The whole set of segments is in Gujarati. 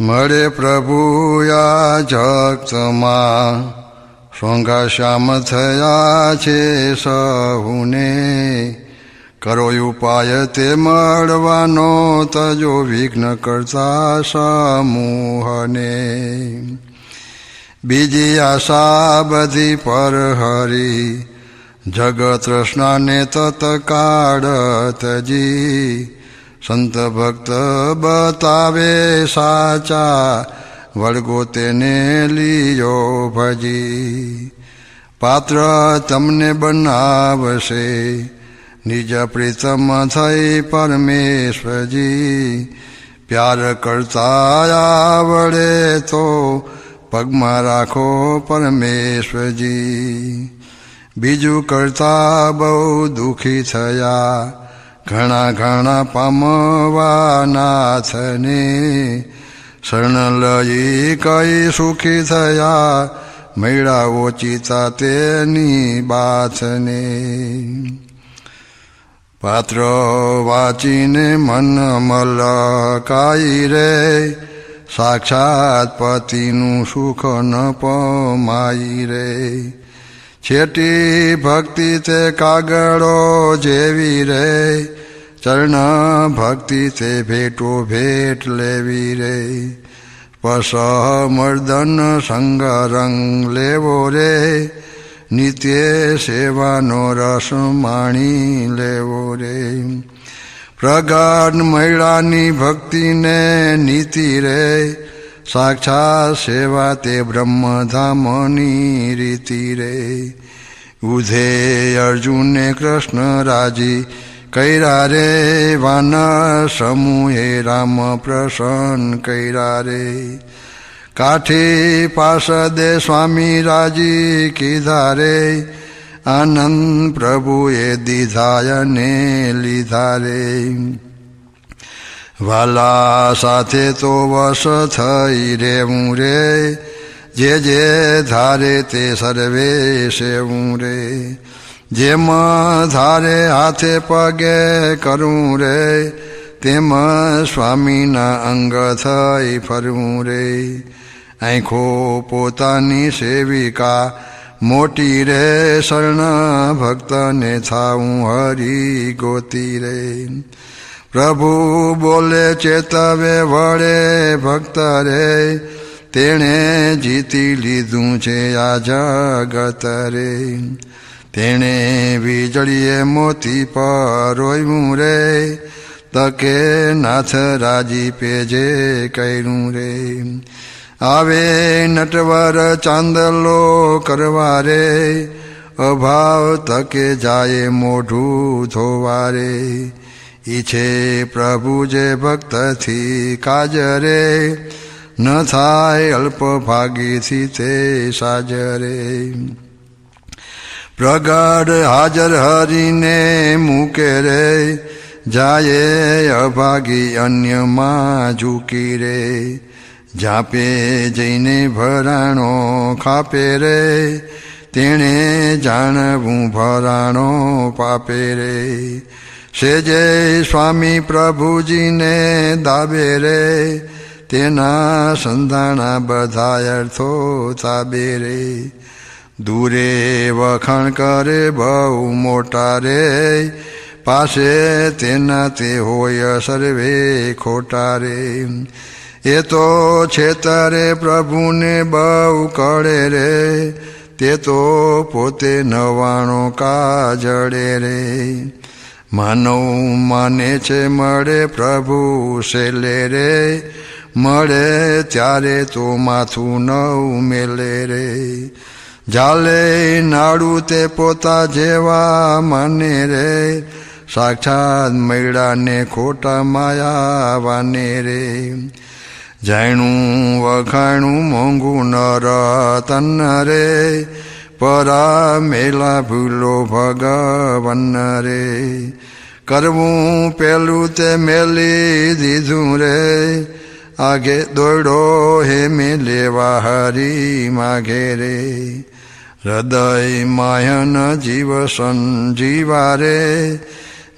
મળે પ્રભુ યા જગતમાં સોંઘા શ્યામ થયા છે સહુને. કરો ઉપાય તે મળવાનો તજો વિઘ્ન કરતા સમૂહને. બીજી આશા બધી પર હરી. જગત તૃષ્ણાને તત કાઢતજી સંત ભક્ત બતાવે સાચા વળગો તેને લીયો ભજી. પાત્ર તમને બનાવશે, નિજ પ્રીતમ થઈ પરમેશ્વરજી. પ્યાર કરતા આવડે તો પગમાં રાખો પરમેશ્વરજી. બીજું કરતા બહુ દુઃખી થયા ઘણા ઘણા પામવાનાથને શરણ લઈ કઈ સુખી થયા? મેળા ઓચિતા તેની બાથને. પાત્ર વાંચીને મન કાઈ રે. સાક્ષાત પતિનું સુખ ન પમાઈ રે. છેટી ભક્તિ તે કાગળો જેવી રે. ચરણ ભક્તિ તે ભેટો ભેટ લેવી રે. પસ મર્દન સંગ રંગ લેવો રે. નિત્ય સેવાનો રસ માણી લેવો રે. પ્રગાઢ મહિળાની ભક્તિને નીતિ રે. સાક્ષાત સેવા તે બ્રહ્મધામની રીતિ રે. ઉધે અર્જુને કૃષ્ણ રાજી કૈરા રે, વાન સમૂહે રામ પ્રસન્ન કૈરા રે. કાઠી પાસદે સ્વામી રાજી કીધા રે, આનંદ પ્રભુએ દીધા ને લીધા રે. વાલા સાથે તો વશ થઈ રેવું રે. જે જે ધારે તે સર્વે સેવું રે. જેમ ધારે હાથે પગે કરું રે, તેમ સ્વામીના અંગ થઈ ફરું રે. આંખો પોતાની સેવિકા મોટી રે, શરણ ભક્તને થાવું હરી ગોતી રે. પ્રભુ બોલે ચેતવે વળે ભક્ત રે તેણે જીતી લીધું છે આ જગત રે. તેણે વીજળીએ મોતી પરોયું રે, તકે નાથ રાજી પેજે કર્યું રે. આવે નટવર ચાંદલો કરવા રે, અભાવ તકે જાય મોઢું ધોવા રે. ઈચ્છે પ્રભુ જે ભક્તથી કાજરે, ન થાય અલ્પ ભાગીથી તે સાજરે. પ્રગડ હાજર હરીને મૂકે રે, જાય અભાગી અન્યમાં ઝૂકી રે. જાપે જઈને ભરાણો ખાપે રે, તેણે જાણવું ભરાણો પાપે રે. સેજે સ્વામી પ્રભુજીને દાબે રે, તેના સંધાણા બધા અર્થો તાબે રે. દૂરે વખાણ કરે બહુ મોટા રે, પાસે તેના તે હોય સર્વે ખોટા રે. એ તો છેતરે પ્રભુને બહુ કળે રે, તે તો પોતે નવાણો કાજડે રે. માનવ માને છે, મળે પ્રભુ શેલે રે. મળે ત્યારે તો માથું નવ મેલે રે. જાલે નાડું તે પોતા જેવા માને રે. સાક્ષાત મૈડાને ખોટા માયાવાને રે. જાણું વખાણું મોંઘું ન રતન રે. પરા મેલા ભૂલો ભગવન રે, કરવું પેલું તે મેલી દીધું રે, આગે દોડો હે મે લેવા હરી માગે રે. હૃદય માયન જીવ સંજીવા રે,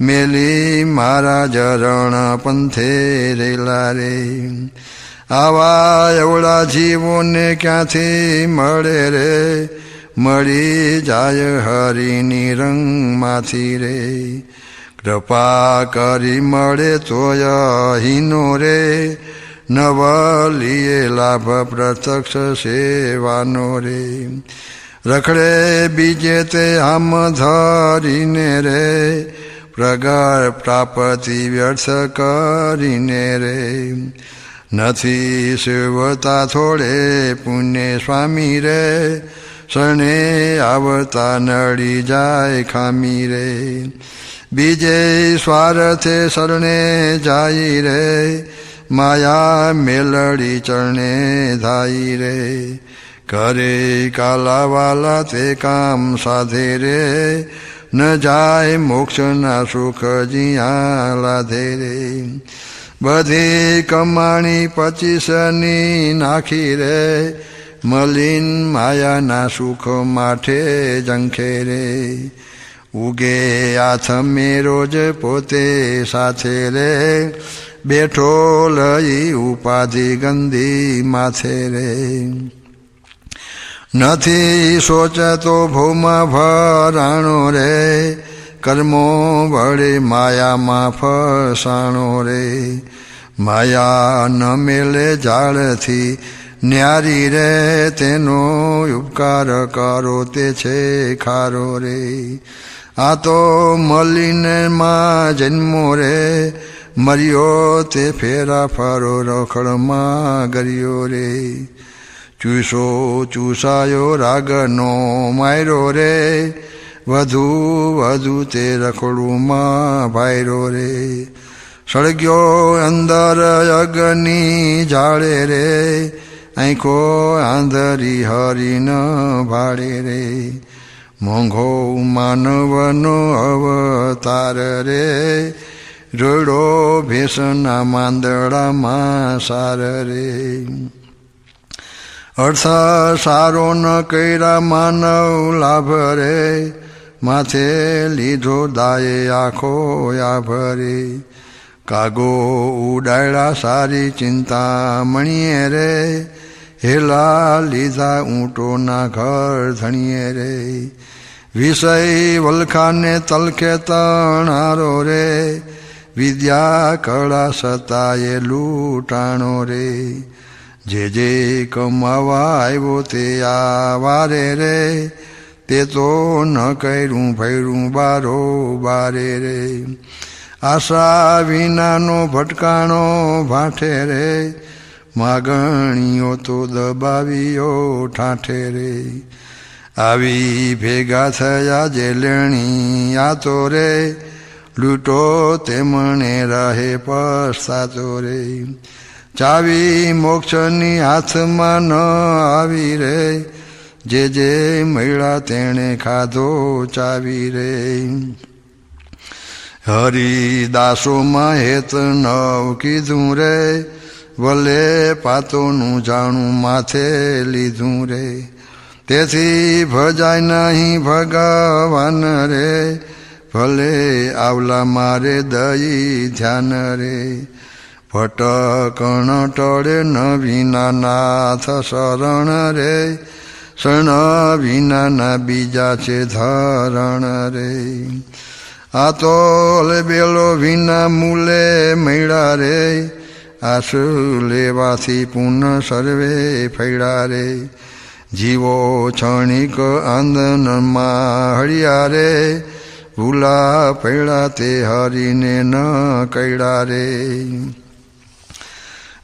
મેલી મારા જરણ પંથે રેલા રે. આવા એવડા જીવોને ક્યાંથી મળે રે? મળી જાય હરિની રંગમાંથી રે. કૃપા કરી મળે તોય હિનો રે. નવલીએ લાભ પ્રત્યક્ષ સેવાનો રે. રખડે બીજે તે આમ ધરીને રે. પ્રગટ પ્રાપતિ વ્યર્થ કરીને રે. નથી સેવતા થોડે પુણ્ય સ્વામી રે. શરણે આવતા નડી જાય ખામી રે. બીજે સ્વાર્થે શરણે જાય રે. માયા મેલડી ચરણે ધાઈ રે. કરે કાલાવાલા તે કામ સાધે રે. ન જાય મોક્ષના સુખ જ્યાં લાધે રે. બધી કમાણી પચીસની નાખી રે. મલિન માયાના સુખ માઠે જંખે રે ઉગે આથમે રોજ પોતે સાથે રે બેઠો લઈ ઉપાધિ ગંદી માથે રે નથી સોચતો ભૂમ ભરાણો રે કર્મો વળે માયામાં ફસાણો રે માયા ન મેલે ઝાડથી ન્યારી રે, તેનો ઉપકાર કરો, તે છે ખારો રે. આ તો મલિને માં જન્મો રે, મર્યો તે ફેરા ફરો, રખડમાં ગર્યો રે. ચૂસો ચૂસાયો રાગનો માયરો રે, વધુ વધુ તે રખડુમાં ભાયરો રે. સળગ્યો અંદર અગ્નિ જાળે રે આંખો આંધરી હરીન ભાડે રે. મોંઘો માનવનો અવતાર રે. રોડો ભેસના માંદડામાં સાર રે. અર્થ સારો ન કર્યા માનવ લાભ રે. માથે લીધો દાયે આખો આભરે કાગો ઉડાયડા સારી ચિંતા મણીએ રે. હેલા લીધા ઊંટોના ઘર ધણીએ રે. વિષય વલખાને તલખે તણારો રે. વિદ્યા કળા સતાએ લૂંટાણો રે. જે જે કમાવા આવ્યો તે આવારે રે. તે તો ન કર્યું ભૈરું બારો બારે રે. આશા વિનાનો ભટકાણો ભાઠે રે. માગણીઓ તો દબાવીઓ ઠાઠે રે આવી ભેગા થયા જે લેણી આ તો રે લૂંટો તેમણે રહે પસ્તાતો રે ચાવી મોક્ષની હાથમાં ન આવી રે. જે જે મળ્યા તેણે ખાધો ચાવી રે. હરિદાસોમાં હેત નવ કીધું રે. ભલે પાતોનું જાણું માથે લીધું રે. તેથી ભજાય નહીં ભગવાન રે. ભલે આવલા મારે દઈ ધ્યાન રે. ભટકણ ટળે ન વિના નાથ શરણ રે. શરણ વિનાના બીજા છે ધરણ રે. આ તો બેલો વિના મૂલે મેળા રે. આસુ લેવાથી પુનઃ સર્વે ફૈડારે. જીવો ક્ષણિક આંદનમાં હળિયારે. ભૂલા પૈડા તે હરીને ન કૈડા રે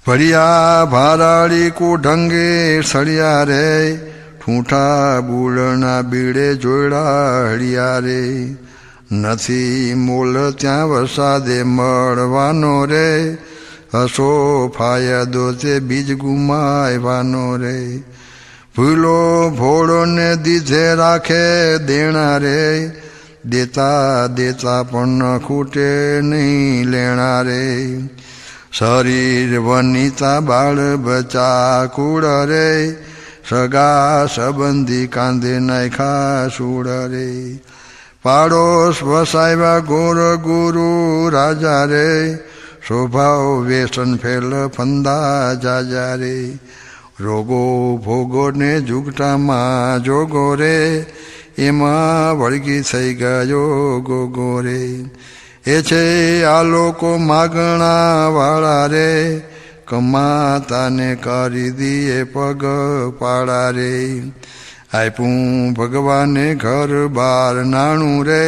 ભરિયા ભારાળી કુઢંગે સળિયા રે ઠૂંઠા બુળના બીડે જોડા હળિયા રે નથી મોલ ત્યાં વરસાદે મળવાનો રે. હસો ફાયદો છે બીજ ગુમાયવાનો રે. ભૂલો ભોળોને દીધે રાખે દેણા રે. દેતા દેતા પણ ખૂટે નહીં લેણા રે. શરીર વનિતા બાળ બચા કુળ રે. સગા સંબંધી કાંદે નાખા સુડ રે. પાડોશ વસાવ્યા ગોર ગુરુ રાજા રે. સ્વભાવ વ્યસન ફેલ ફંદા જાજા રે રોગો ભોગો ને જુગટામાં જોગો રે એમાં વળગી થઈ ગયો ગોગો રે એ છે આ લોકો માગણા વાળા રે કમાતાને કરી દીએ પગ પાડા રે આપ્યું ભગવાને ઘર બાર નાણું રે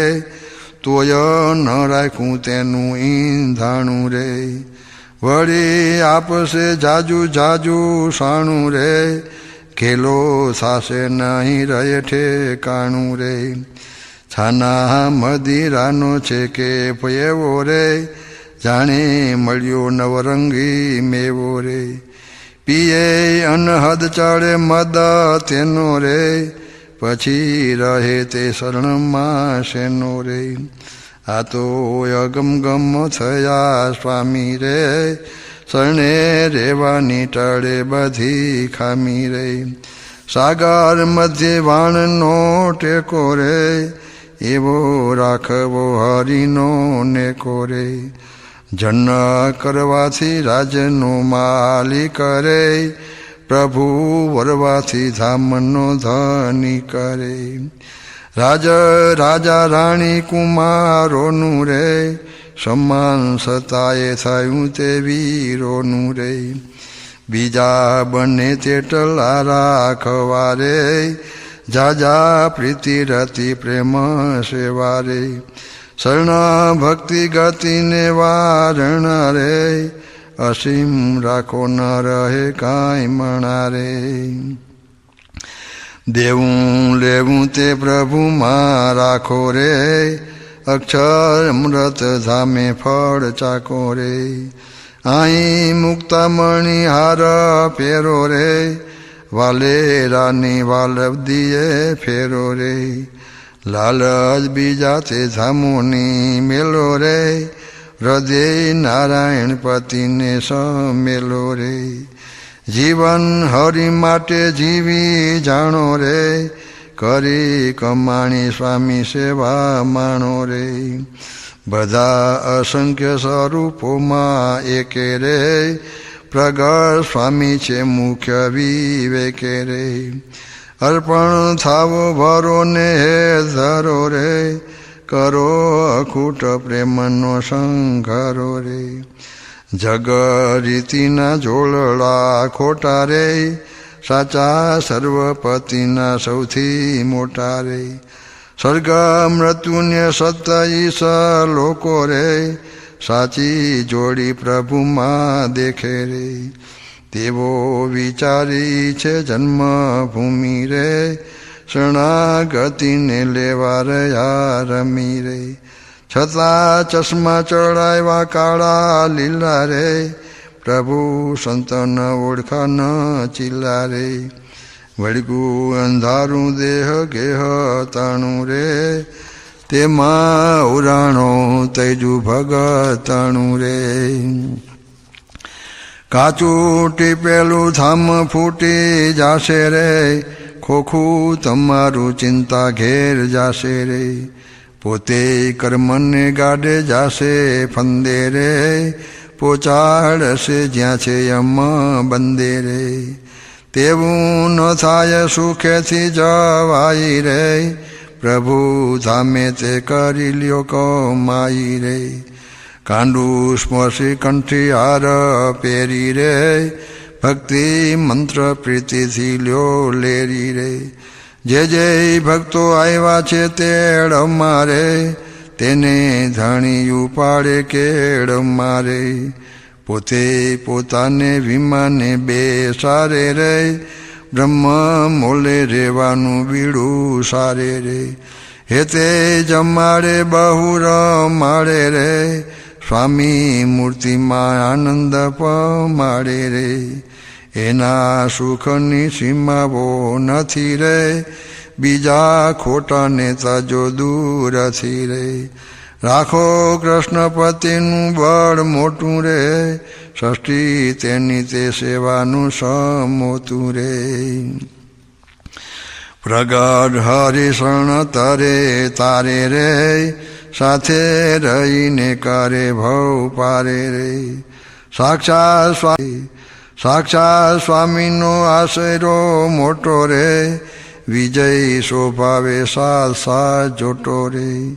તોય ન રાખું તેનું ઈંધાણું રે. વળી આપશે જાજુ જાજુ સાણું રે. ખેલો સાસે નહીં રહે ઠેકાણું રે. છાના મદિરાનો છે કે એવો રે. જાણે મળ્યો નવરંગી મેવો રે. પીએ અનહદ ચડે મદ તેનો રે. પછી રહે તે શરણમાં શેનો રે? આ તો અગમગમ થયા સ્વામી રે, શરણે રેવાની ટળે બધી ખામી રે. સાગર મધ્ય વાણનો ટેકો રે, એવો રાખવો હરિનો નેકો રે. જન્ન કરવાથી રાજનો માલિક રે પ્રભુ વરવાથી ધામનો ધની કરે. રાજ, રાજા, રાણી, કુમારોનું રે. સમાન સતાએ થયું તે વીરોનું રે. બીજા બંને તેટલા રાખવા રે. જાજા પ્રીતિ, રતિ, પ્રેમ, સેવા રે. શરણ ભક્તિ ગતિને વારણ રે. અસીમ રાખો ન રહે કાંઈ મણા રે દેવું લેવું તે પ્રભુમાં રાખો રે અક્ષર મૃત ધામે ફળ ચાકો રે અહીં મુક્તામણી હાર ફેરો રે વાલે રાની વાલદીએ ફેરો રે લાલજ બીજા તે ધામોની મેલો રે હૃદય નારાયણ પતિને સમેલો રે. જીવન હરિ માટે જીવી જાણો રે. કરી કમાણી સ્વામી સેવા માણો રે. બધા અસંખ્ય સ્વરૂપોમાં એકે રે. પ્રગટ સ્વામી છે મુખ્ય વિવેકે રે. અર્પણ થાવો ભરો ને હે ધરો રે. કરો અખૂટ પ્રેમનો સંઘરો રે. જગરીતિના જોળળા ખોટા રે. સાચા સર્વપતિના સૌથી મોટા રે. સ્વર્ગ મૃત્યુને સત્તાઈસ લોકો રે. સાચી જોડી પ્રભુમાં દેખે રે. તેવો વિચારી છે જન્મભૂમિ રે. શરણાગતિને લેવા રહ્યા રમી રે. છતાં ચશ્મા ચડાવ્યા કાળા લીલા રે. પ્રભુ સંતન ઓળખા ન ચીલા રે. વળગું અંધારું દેહ ગેહ તાણું રે. તેમાં ઉરાણો તેજુ ભગતણું રે. કાચું ટીપેલું થામ ફૂટી જાશે રે. ખોખું તમારું ચિંતા ઘેર જાશે રે. પોતે કર્મને ગાડે જાશે, ફંદે રે. પોચાડશે જ્યાં છે યમ બંદે રે. તેવું ન થાય સુખેથી જવાઈ રે. પ્રભુ ધામે તે કરી લ્યો કમાઈ રે. કાંડું સ્મશી કંઠી હાર પહેરી રે. ભક્તિ મંત્ર પ્રીતિથી લ્યો લેરી રે. જે જે ભક્તો આવ્યા છે તેડ મારે તેને ધણી ઉપાડે કેડ મારે પોતે પોતાને વિમાને બેસારે રે, બ્રહ્મ મોલે રેવાનું બીડું સારે રે. હેતે જમાડે બહુ રમાડે રે સ્વામી મૂર્તિમાં આનંદ પમાડે રે. એના સુખની સીમાઓ નથી રે. બીજા ખોટાને જો દૂરથી રે. રાખો કૃષ્ણપતિનું બળ મોટું રે. ષષ્ઠી તેની તે સેવાનું સમોતું રે. પ્રગટ હરિશણ તરે તારે રે. સાથે રહીને કરે ભવ પારે રે. સાક્ષાત સ્વામી, સાક્ષાત સ્વામીનો આશરો મોટો રે. વિજય શોભાવે સાત સાત જોટો રે.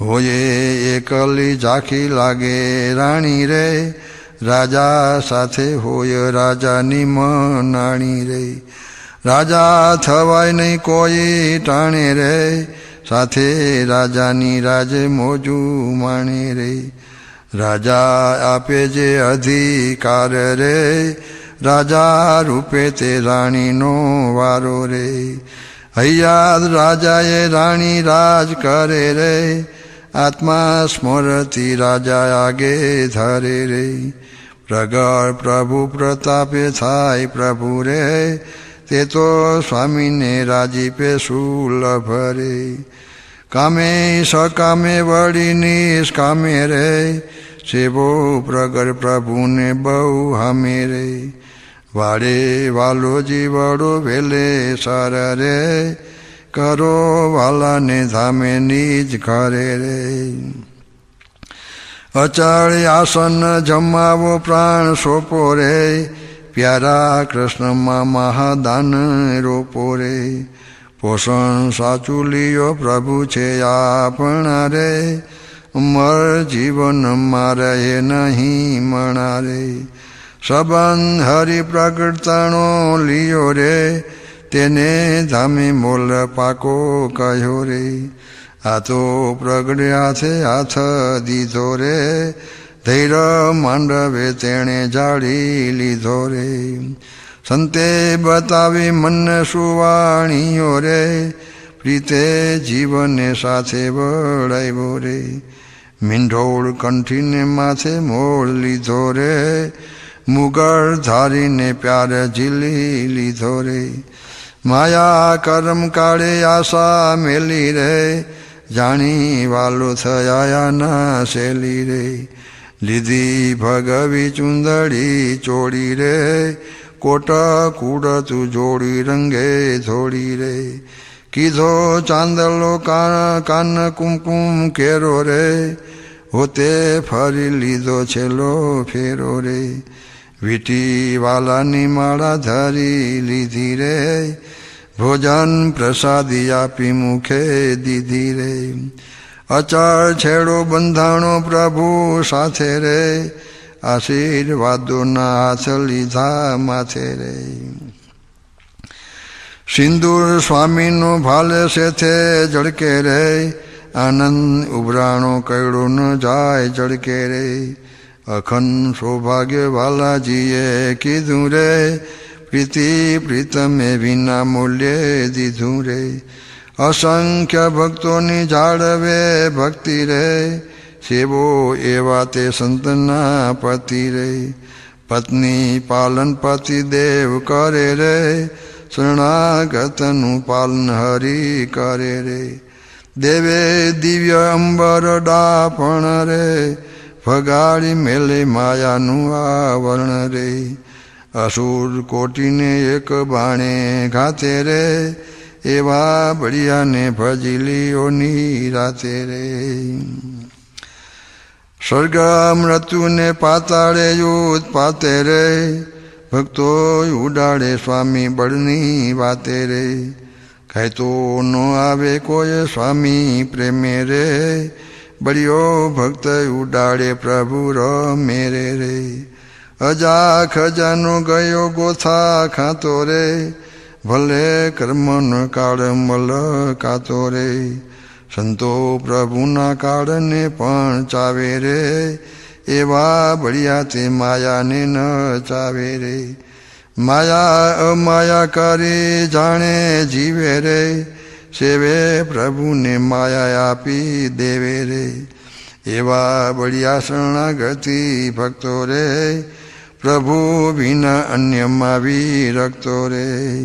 હોયે એકલી ઝાંખી લાગે રાણી રે. રાજા સાથે હોય રાજાની મનાણી રે. રાજા થવાય નહીં કોઈ ટાણે રે. સાથે રાજાની રાજે મોજું માણે રે. રાજા આપે જે અધિકાર રે, રાજા રૂપે તે રાણીનો વારો રે. હૈયાદ રાજાએ રાણી રાજ કરે રે, આત્મા સ્મરતી રાજા આગે ધરે રે. પ્રગળ પ્રભુ પ્રતાપે થાય પ્રભુ રે તે તો સ્વામીને રાજીપે સુલભ રે કામે સકામે વળી નિષ્કામે રે. સેવો પ્રગર પ્રભુને બહુ હમે રે. વાડે વાલો જીવડો વેલે સર રે. કરો વાલાને ધામે નિજ ઘરે રે. અચળ આસન જમાવો પ્રાણ સોપો રે. પ્યારા કૃષ્ણમાં મહાદાન રોપો રે. પોષણ સાચું લિયો પ્રભુ છે આપણા રે. મર જીવન મારે નહીં મણા રે સંબંધ હરિ પ્રગટતાણો લિયો રે. તેને ધામે મોલ પાકો કહ્યો રે. આ તો પ્રગટ્યા છે હાથ દીધો રે. ધૈર્ય માંડવે તેણે જાળી લીધો રે. સંતે બતાવી મન સુવાણીઓ રે. પ્રીતે જીવને સાથે વળાવ્યો રે. મીંઢોળ કંઠીને માથે મોળ લીધો રે. મુગળ ધારીને પ્યાર ઝીલી લીધો રે. માયા કરમ કાળે આશા મેલી રે. જાણી વાલો થયા ના શેલી રે. લીધી ભગવી ચુંદડી ચોડી રે, કોટા કુડ તું જોડી રંગે થોડી રે. કીધો ચાંદલો કાન કુમકુમ કેરો રે, હોતે ફરી લીધો છેલ્લો ફેરો રે. વીટી વાલાની માળા ધરી લીધી રે, ભોજન પ્રસાદી આપી મુખે દીધી રે. અચળ છેડો બંધાણો પ્રભુ સાથે રે, આશીર્વાદોના હાથ લીધા માથે રે. સિંદૂર સ્વામીનો ભાલે સેથે જળકે રે, આનંદ ઉભરાણો કયડો ન જાય જળકે રે. અખંડ સૌભાગ્ય વાલાજીએ કીધું રે, પ્રીતિ પ્રીતમે વિના મૂલ્યે દીધું રે. અસંખ્ય ભક્તોની જાળવે ભક્તિ રે. સેવો એવા તે સંતના પતિ રે. પત્ની પાલન પતિ દેવ કરે રે. શરણાગતનું પાલન હરી કરે રે. દેવે દિવ્ય અંબર ડાપણ રે. ભગાડી મેલે માયાનું આવરણ રે. અસુર કોટીને એક બાણે ઘાતે રે. એવા બળિયાને ભજલીઓની રાતે રે. સ્વર્ગ મૃત્યુને પાતાળે યુદ્ધ પાતે રે. ભક્તો ઉડાડે સ્વામી બળની વાતે રે. કહેતો ન આવે કોઈ સ્વામી પ્રેમે રે. બળિયો ભક્ત ઉડાડે પ્રભુ ર મેરે રે. અજા ખજાનો ગયો ગોથા ખાતો રે. ભલે કર્મન કાળ મલ કાતો રે, સંતો પ્રભુના કાળને પણ ચાવે રે, એવા બળિયા તે માયાને ન ચાવે રે. માયા અમાયા કરી, જાણે જીવે રે, સેવે પ્રભુને માયા આપી દેવે રે. એવા બળિયા શરણાગતિ ભક્તો રે પ્રભુ વિના અન્યમાં વિરક્તો રે.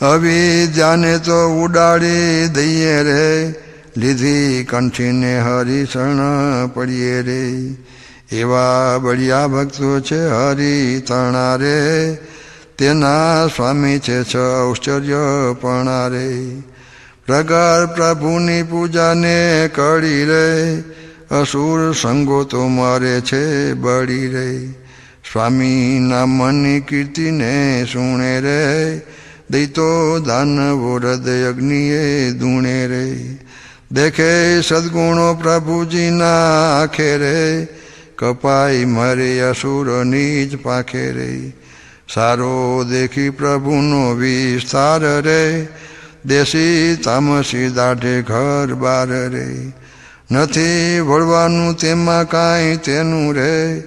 અવિદ્યાને તો ઉડાડી દઈએ રે. લીધી કંઠીને હરિશરણ પડીએ રે. એવા બળિયા ભક્તો છે હરિ તણા રે. તેના સ્વામી છે છ ઔશ્ચર્યપણા રે પ્રગર પ્રભુની પૂજાને કરી રે. અસુર સંગો તો મારે છે બળી રે સ્વામીના મનની કીર્તિને સુણે રે દૈતો દાનવો હૃદય અગ્નિએ દૂણે રે દેખે સદગુણો પ્રભુજીના આખે રે કપાઈ મરે અસુરની જ પાખે રે સારો દેખી પ્રભુનો વિસ્તાર રે દેશી તામસી દાઢે ઘર બાર રે નથી વળવાનું તેમાં કાંઈ તેનું રે.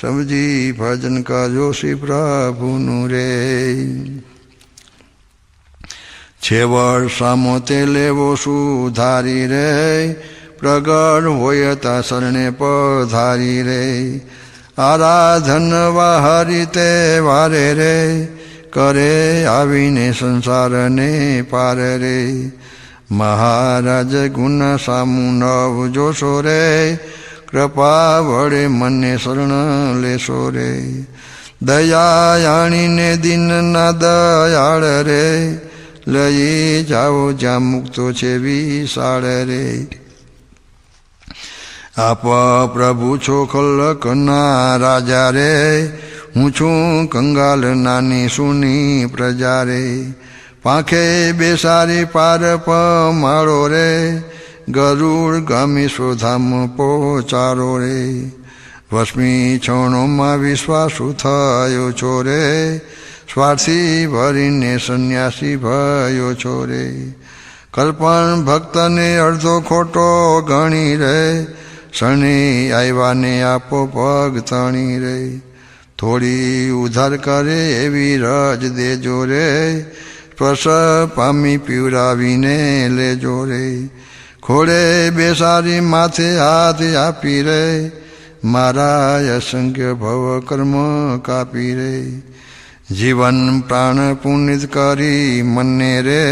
સમજી ભજન કા શ્રી પ્રભુનું રે. છેવડ સામો તે લેવો સુધારી રે. પ્રગટ હોય તા શરણે પધારી રે. આરાધન વાહરી તે વારે રે. કરે આવીને સંસારને પાર રે. મહારાજ ગુણ સામુ નવ જોશો રે, કૃપા વડે મને શરણ લેશો રે. દયાણીને દિનના દયાળ રે, લઈ જાઓ જ્યાં મુક્તો છે વિશાળ રે. આપ પ્રભુ છો ખલકના રાજા રે, હું છું કંગાલ નાની સુની પ્રજા રે. પાંખે બેસારી પાર પમાળો રે, ગરુડ ગામી સુધામ પોચારો રે. વસમી છોણોમાં વિશ્વાસુ થયો છો રે, સ્વાર્થી ભરીને સંન્યાસી ભયો છો રે. કલ્પન ભક્તને અડધો ખોટો ગણી રે શણી આવ્યાને આપો પગ તણી રે. થોડી ઉધાર કરે એવી રજ દેજો રે સ્પર્શ પામી પીવડાવીને લેજો રે ખોડે બેસારી માથે હાથ આપી રે મારા અસંખ્ય ભવ કર્મ કાપી રે જીવન પ્રાણ પુનિત કરી મને રે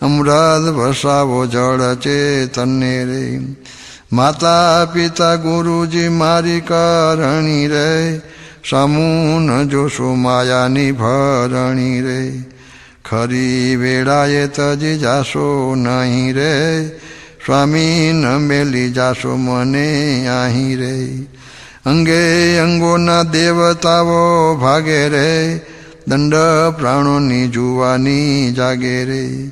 અમૃત વસાવો જળ ચેતને રે માતા પિતા ગુરુજી મારી કરણી રે સમૂન જોશો માયાની ભરણી રે ખરી વેળાએ તજી જાશો નહીં રે. સ્વામી ન મેલી જાશો મને અહીં રે. અંગે અંગોના દેવતાઓ ભાગે રે. દંડ પ્રાણોની જુવાની જાગે રે.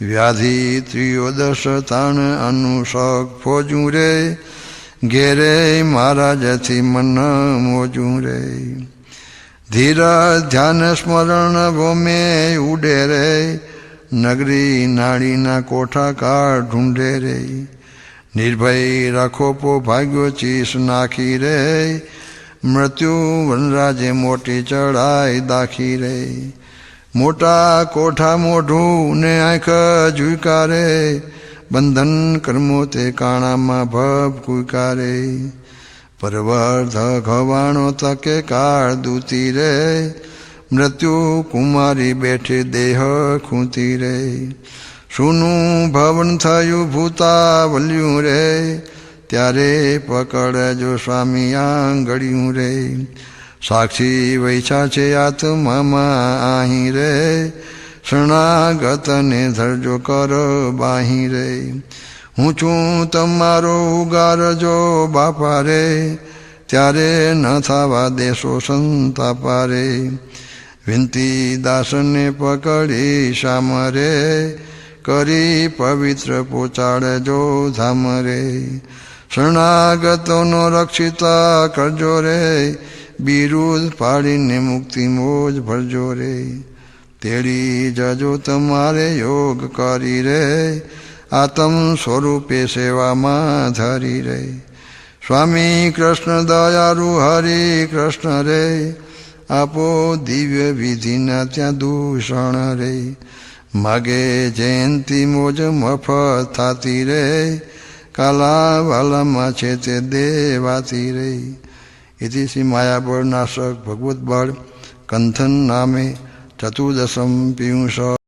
વ્યાધિ ત્રિયોદશ તાણ અનુસક ફોજું રે. ઘેરે મહારાજથી મન મોજું રે. ધીર ધ્યાન સ્મરણ ભૂમે ઉડે રે નગરી નાળીના કોઠા કાળ ઢૂંઢે રે નિર્ભય રાખો પો ભાગ્યો ચીસ નાખી રે મૃત્યુ વનરાજે મોટી ચડાઈ દાખી રે મોટા કોઠા મોઢું ને આંખ ઝુકારે બંધન કર્મો તે કાણામાં ભબ કુકારે પરવર્ધ ઘવાણો તકે કાળ દૂતી રે, મૃત્યુ કુમારી બેઠી દેહ ખૂંતી રે. સુનું ભવન થયું ભૂતા વલ્યું રે, ત્યારે પકડજો સ્વામી આંગળ્યું રે. સાક્ષી વૈછા છે આત્મામાં અહીં રે, શરણાગતને ધરજો કર બાહી રે. હું છું તમારો ઉગારજો બાપા રે ત્યારે ન થવા દેશો સંતાપા રે વિનતી દાસને પકડી શામ રે કરી પવિત્ર પોચાડજો ધામ રે શરણાગતોનો રક્ષિત કરજો રે, બિરુદ પાડીને મુક્તિ મોજ ભરજો રે. તેડી જજો તમારે યોગ કરી રે આતમ સ્વરૂપે સેવામાં ધરી રે સ્વામી કૃષ્ણ દયારુ હરે કૃષ્ણ રે. આપો દિવ્ય વિધિના ત્યાં દૂષણ રે. માગે જયંતિ મોજ મફત થતી રે. કાલા વાલામાં છે તે દેવાતી રે. ઇતિ શ્રી માયાબળ નાશક ભગવત બળ, કંથન નામે ચતુર્દશમ પિયુષ